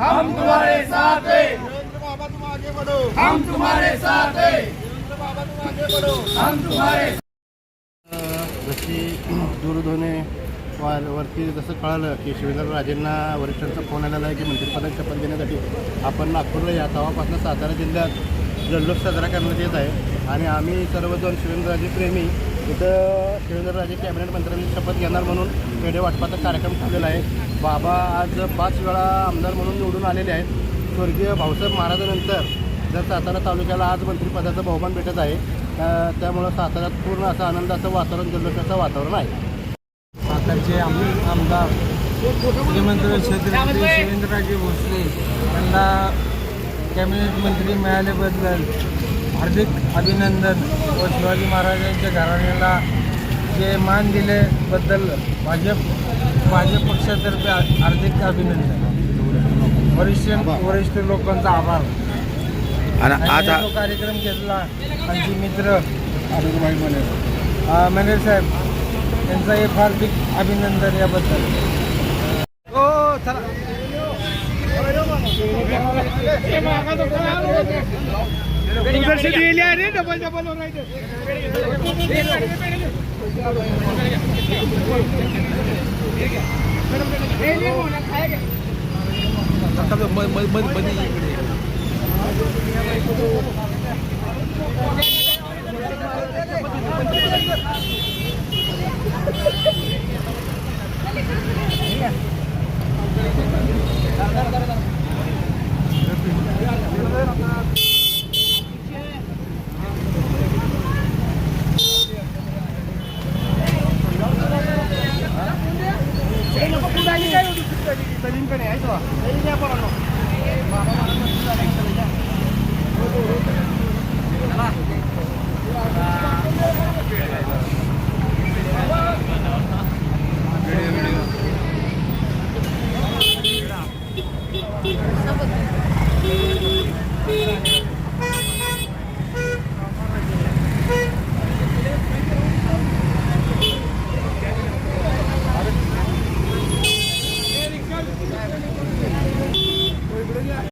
हम तुम्हारे साथ हैं। सुरेंद्र बाबा तुम आगे बढ़ो। हम तुम्हारे साथ हैं। सुरेंद्र बाबा तुम आगे बढ़ो। हम तुम्हारे जशी दूरध्वनी वरती जसं कळालं की शिवेंद्रराजेंना वरिष्ठांचा फोन आलेला आहे की मंत्रिपदाची शपथ घेण्यासाठी. आपण नागपूरला या. तेव्हापासून सातारा जिल्ह्यात जल्लोष साजरा करण्यात येत आहे. आणि आम्ही सर्वजण शिवेंद्रराजे प्रेमी इथं शिवेंद्रराजे कॅबिनेट मंत्र्यांची शपथ घेणार म्हणून पेढे वाटपाचा कार्यक्रम ठेवलेला आहे. बाबा आज पाच वेळा आमदार म्हणून निवडून आलेले आहेत. स्वर्गीय भाऊसाहेब महाराजांनंतर जर सातारा तालुक्याला आज मंत्रिपदाचं बहुमान भेटत आहे त्या- त्यामुळं साताऱ्यात पूर्ण असं आनंदाचं वातावरण जल्लोषाचं वातावरण आहे. सातारचे आम- आमदार श्रीमंत छत्रपती शिवेंद्रराजे भोसले यांना कॅबिनेट मंत्री मिळाल्याबद्दल हार्दिक अभिनंदन व शिवाजी महाराजांच्या घराण्याला जे मान दिल्याबद्दल भाजप भाजप पक्षातर्फे हार्दिक अभिनंदन. वरिष्ठ वरिष्ठ लोकांचा आभार. आणि आज हा जो कार्यक्रम घेतला आमचे मित्र अ, मेनेर. साहेब यांचं हे हार्दिक अभिनंदन याबद्दल. हो चला. ಯೂನಿವರ್ಸಿಟಿ ಇಲ್ಲಿ ರೀ ಡಬಲ್ ಡಬಲ್ ಅವ್ರ ಐತೆ ಬನ್ನಿ कडे आहे तो या पण बाबा मला